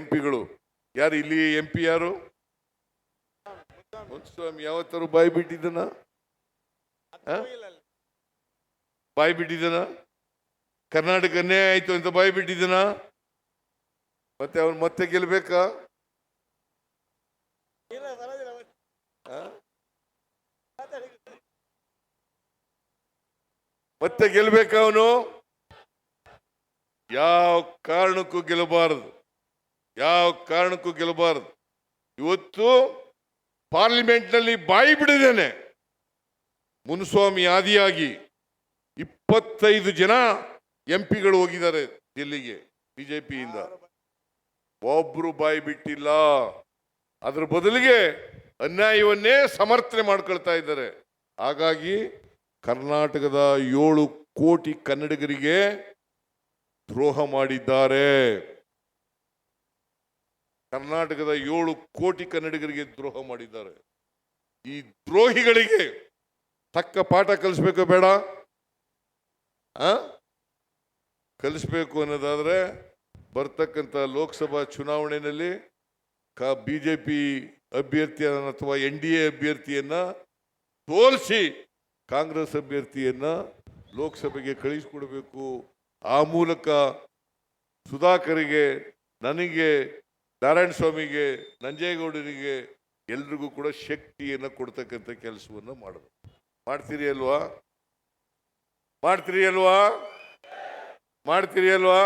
M ಪಿಗಳು ಯಾರು ಇಲ್ಲಿ M P ಯಾರು? ಮುನ್ಸ್ವಾಮಿ ಯಾವತ್ತಾರು ಬಾಯಿ ಬಿಟ್ಟಿದ್ದನ? ಬಾಯಿ ಬಿಟ್ಟಿದ್ದನ? ಕರ್ನಾಟಕ ಅನ್ಯಾಯ ಆಯ್ತು ಅಂತ ಬಾಯಿ ಬಿಟ್ಟಿದ್ದನ? ಮತ್ತೆ ಅವನು ಮತ್ತೆ ಗೆಲ್ಬೇಕಾ? ಮತ್ತೆ ಗೆಲ್ಬೇಕ ಅವನು? ಯಾವ ಕಾರಣಕ್ಕೂ ಗೆಲ್ಲಬಾರದು. ಯಾವ ಕಾರಣಕ್ಕೂ ಗೆಲ್ಲಬಾರದು. ಇವತ್ತು ಪಾರ್ಲಿಮೆಂಟ್ನಲ್ಲಿ ಬಾಯಿ ಬಿಡಿದ್ದೇನೆ. ಮುನ್ಸ್ವಾಮಿ ಆದಿಯಾಗಿ ಇಪ್ಪತ್ತೈದು ಜನ ಎಂ ಪಿಗಳು ಹೋಗಿದ್ದಾರೆ ಡೆಲ್ಲಿಗೆ ಬಿಜೆಪಿಯಿಂದ. ಒಬ್ರು ಬಾಯಿ ಬಿಟ್ಟಿಲ್ಲ. ಅದ್ರ ಬದಲಿಗೆ ಅನ್ಯಾಯವನ್ನೇ ಸಮರ್ಥನೆ ಮಾಡ್ಕೊಳ್ತಾ ಇದ್ದಾರೆ. ಹಾಗಾಗಿ ಕರ್ನಾಟಕದ ಏಳು ಕೋಟಿ ಕನ್ನಡಿಗರಿಗೆ ದ್ರೋಹ ಮಾಡಿದ್ದಾರೆ. ಕರ್ನಾಟಕದ ಏಳು ಕೋಟಿ ಕನ್ನಡಿಗರಿಗೆ ದ್ರೋಹ ಮಾಡಿದ್ದಾರೆ. ಈ ದ್ರೋಹಿಗಳಿಗೆ ತಕ್ಕ ಪಾಠ ಕಲಿಸ್ಬೇಕು ಬೇಡ. ಕಲಿಸ್ಬೇಕು ಅನ್ನೋದಾದರೆ ಬರ್ತಕ್ಕಂಥ ಲೋಕಸಭಾ ಚುನಾವಣೆಯಲ್ಲಿ ಕ ಪಿ ಅಭ್ಯರ್ಥಿಯನ್ನು ಅಥವಾ ಎನ್ ಡಿ ಎ ಅಭ್ಯರ್ಥಿಯನ್ನ ಸೋಲಿಸಿ ಕಾಂಗ್ರೆಸ್ ಅಭ್ಯರ್ಥಿಯನ್ನ ಲೋಕಸಭೆಗೆ ಕಳಿಸಿಕೊಡಬೇಕು. ಆ ಮೂಲಕ ಸುಧಾಕರಿಗೆ, ನನಗೆ ನಾರಾಯಣ ಸ್ವಾಮಿಗೆ, ನಂಜೇಗೌಡರಿಗೆ ಎಲ್ರಿಗೂ ಕೂಡ ಶಕ್ತಿಯನ್ನು ಕೊಡ್ತಕ್ಕಂಥ ಕೆಲಸವನ್ನು ಮಾಡೋದು. ಮಾಡ್ತೀರಿ ಅಲ್ವಾ? ಮಾಡ್ತೀರಿ ಅಲ್ವಾ? ಮಾಡ್ತೀರಿ ಅಲ್ವಾ?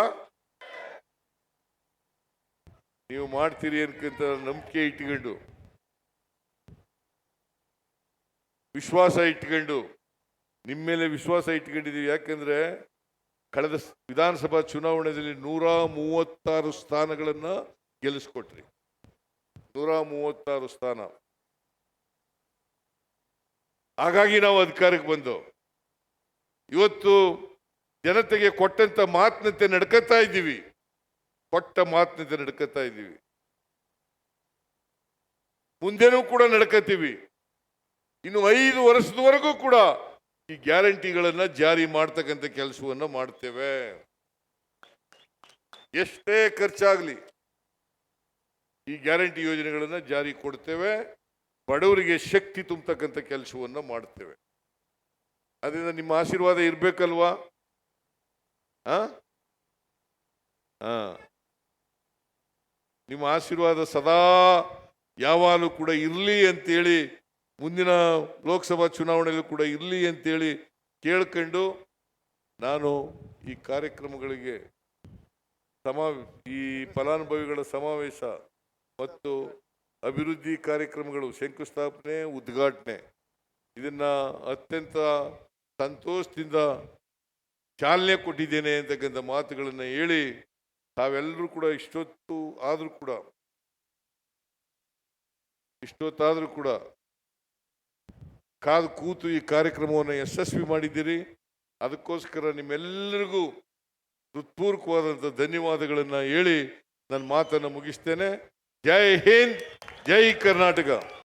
ನೀವು ಮಾಡ್ತೀರಿ ಅನ್ಕಂತ ನಂಬಿಕೆ ಇಟ್ಕೊಂಡು, ವಿಶ್ವಾಸ ಇಟ್ಕೊಂಡು ನಿಮ್ಮ ಮೇಲೆ ವಿಶ್ವಾಸ ಇಟ್ಕೊಂಡಿದ್ದೀವಿ. ಯಾಕಂದ್ರೆ ಕಳೆದ ವಿಧಾನಸಭಾ ಚುನಾವಣೆಯಲ್ಲಿ ನೂರ ಮೂವತ್ತಾರು ಸ್ಥಾನಗಳನ್ನ ಗೆಲ್ಲಿಸ್ಕೊಟ್ರಿ. ನೂರ ಮೂವತ್ತಾರು ಸ್ಥಾನ. ಹಾಗಾಗಿ ನಾವು ಅಧಿಕಾರಕ್ಕೆ ಬಂದು, ಇವತ್ತು ಜನತೆಗೆ ಕೊಟ್ಟಂತ ಮಾತಿನಂತೆ ನಡ್ಕತಾ ಇದ್ದೀವಿ. ಕೊಟ್ಟ ಮಾತಿನಂತೆ ನಡ್ಕತಾ ಇದ್ದೀವಿ. ಮುಂದೆನೂ ಕೂಡ ನಡ್ಕತೀವಿ. ಇನ್ನು ಐದು ವರ್ಷದವರೆಗೂ ಕೂಡ ಈ ಗ್ಯಾರಂಟಿಗಳನ್ನ ಜಾರಿ ಮಾಡ್ತಕ್ಕಂಥ ಕೆಲಸವನ್ನ ಮಾಡ್ತೇವೆ. ಎಷ್ಟೇ ಖರ್ಚಾಗ್ಲಿ. ಈ ಗ್ಯಾರಂಟಿ ಯೋಜನೆಗಳನ್ನು ಜಾರಿ ಕೊಡ್ತೇವೆ. ಬಡವರಿಗೆ ಶಕ್ತಿ ತುಂಬತಕ್ಕಂಥ ಕೆಲಸವನ್ನು ಮಾಡ್ತೇವೆ. ಅದರಿಂದ ನಿಮ್ಮ ಆಶೀರ್ವಾದ ಇರಬೇಕಲ್ವಾ? ಹಾಂ ಹಾಂ ನಿಮ್ಮ ಆಶೀರ್ವಾದ ಸದಾ ಯಾವಾಗಲೂ ಕೂಡ ಇರಲಿ ಅಂತೇಳಿ, ಮುಂದಿನ ಲೋಕಸಭಾ ಚುನಾವಣೆಯಲ್ಲೂ ಕೂಡ ಇರಲಿ ಅಂತೇಳಿ ಕೇಳ್ಕೊಂಡು ನಾನು ಈ ಕಾರ್ಯಕ್ರಮಗಳಿಗೆ ಸಮಾ, ಈ ಫಲಾನುಭವಿಗಳ ಸಮಾವೇಶ ಮತ್ತು ಅಭಿವೃದ್ಧಿ ಕಾರ್ಯಕ್ರಮಗಳು, ಶಂಕುಸ್ಥಾಪನೆ, ಉದ್ಘಾಟನೆ, ಇದನ್ನ ಅತ್ಯಂತ ಸಂತೋಷದಿಂದ ಚಾಲನೆ ಕೊಟ್ಟಿದ್ದೇನೆ ಅಂತಕ್ಕಂಥ ಮಾತುಗಳನ್ನು ಹೇಳಿ ತಾವೆಲ್ಲರೂ ಕೂಡ ಇಷ್ಟೊತ್ತು ಆದರೂ ಕೂಡ, ಇಷ್ಟೊತ್ತಾದರೂ ಕೂಡ ಕಾದು ಕೂತು ಈ ಕಾರ್ಯಕ್ರಮವನ್ನು ಯಶಸ್ವಿ ಮಾಡಿದ್ದೀರಿ. ಅದಕ್ಕೋಸ್ಕರ ನಿಮ್ಮೆಲ್ಲರಿಗೂ ಹೃತ್ಪೂರ್ವಕವಾದಂಥ ಧನ್ಯವಾದಗಳನ್ನು ಹೇಳಿ ನನ್ನ ಮಾತನ್ನು ಮುಗಿಸ್ತೇನೆ. ಜೈ ಹಿಂದ್ ಜೈ ಕರ್ನಾಟಕ